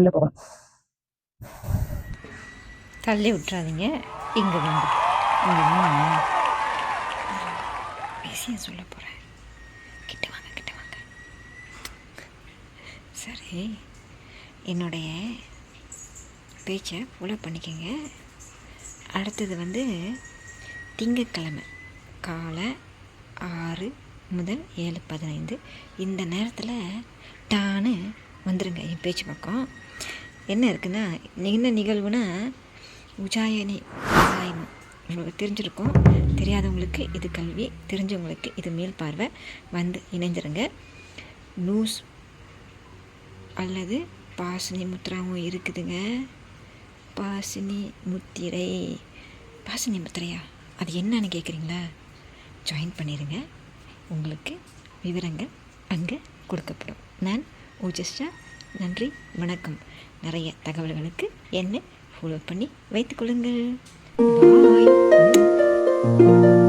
உள்ளே போகணும். தள்ளி விட்டுறாதீங்க. இங்கே வந்து. இங்கே வந்து விஷயம் சொல்ல போகிறேன் கிட்ட வாங்க கிட்ட வாங்க. சரி. என்னுடைய பேச்சை ஃபாலோ பண்ணிக்கோங்க. அடுத்தது வந்து திங்கட்கிழமை காலை ஆறு முதல் ஏழு பதினைந்து. இந்த நேரத்தில் டா வந்துடுங்க என் பேச்சு பக்கம். என்ன இருக்குன்னா என்ன நிகழ்வுனா உஜாயனி உஜாயனம் உங்களுக்கு தெரிஞ்சிருக்கும். தெரியாதவங்களுக்கு இது கல்வி தெரிஞ்சவங்களுக்கு இது மேல் பார்வை. வந்து இணைஞ்சிருங்க. நியூஸ் அல்லது பாசினி முத்திராவும் இருக்குதுங்க. பாசினி முத்திரை. பாசினி முத்திரையா? அது என்னன்னு கேட்குறீங்களா ஜாயின் பண்ணிடுங்க உங்களுக்கு விவரங்கள் அங்கே கொடுக்கப்படும். நான் ஊஜஸ்டா நன்றி வணக்கம். நிறைய தகவல்களுக்கு என்னை ஃபாலோ பண்ணி வைத்துக்கொள்ளுங்கள் பாய்